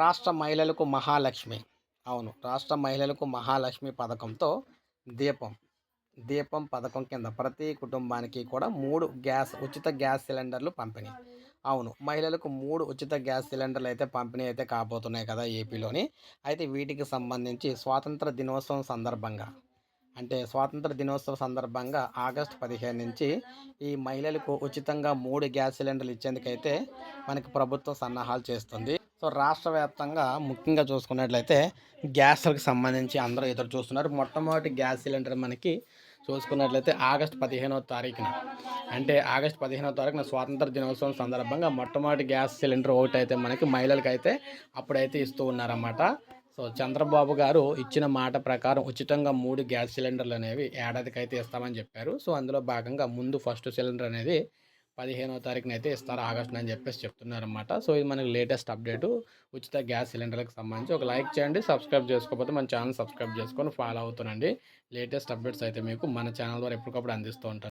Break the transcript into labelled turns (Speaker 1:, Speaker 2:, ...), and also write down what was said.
Speaker 1: రాష్ట్ర మహిళలకు మహాలక్ష్మి. అవును రాష్ట్ర మహిళలకు మహాలక్ష్మి పథకంతో దీపం దీపం పథకం కింద ప్రతి కుటుంబానికి కూడా మూడు గ్యాస్ ఉచిత గ్యాస్ సిలిండర్లు పంపిణీ. అవును మహిళలకు మూడు ఉచిత గ్యాస్ సిలిండర్లు అయితే పంపిణీ అయితే కాబోతున్నాయి కదా ఏపీలోని. అయితే వీటికి సంబంధించి స్వాతంత్ర దినోత్సవం సందర్భంగా అంటే స్వాతంత్ర దినోత్సవం సందర్భంగా ఆగస్టు పదిహేను నుంచి ఈ మహిళలకు ఉచితంగా మూడు గ్యాస్ సిలిండర్లు ఇచ్చేందుకైతే మనకి ప్రభుత్వం సన్నాహాలు చేస్తుంది. సో రాష్ట్ర వ్యాప్తంగా ముఖ్యంగా చూసుకున్నట్లయితే గ్యాస్లకు సంబంధించి అందరూ ఎదురు చూస్తున్నారు. మొట్టమొదటి గ్యాస్ సిలిండర్ మనకి చూసుకున్నట్లయితే ఆగస్ట్ పదిహేనవ తారీఖున. అంటే ఆగస్ట్ పదిహేనవ తారీఖున స్వాతంత్ర దినోత్సవం సందర్భంగా మొట్టమొదటి గ్యాస్ సిలిండర్ ఒకటి అయితే మనకి మహిళలకైతే అప్పుడైతే ఇస్తూ ఉన్నారన్నమాట. సో చంద్రబాబు గారు ఇచ్చిన మాట ప్రకారం ఉచితంగా మూడు గ్యాస్ సిలిండర్లు అనేవి ఏడాదికి అయితే ఇస్తామని చెప్పారు. సో అందులో భాగంగా ముందు ఫస్ట్ సిలిండర్ అనేది పదిహేనో తారీఖున అయితే ఇస్తారు ఆగస్టున అని చెప్పేసి చెప్తున్నారనమాట సో ఇది మనకి లేటెస్ట్ అప్డేటు. ఉచిత గ్యాస్ సిలిండర్లకు సంబంధించి ఒక లైక్ చేయండి సబ్స్క్రైబ్ చేసుకోకపోతే మన ఛానల్ సబ్స్క్రైబ్ చేసుకొని ఫాలో అవుతానండి లేటెస్ట్ అప్డేట్స్ అయితే మీకు మన ఛానల్ ద్వారా ఎప్పటికప్పుడు అందిస్తూ ఉంటాను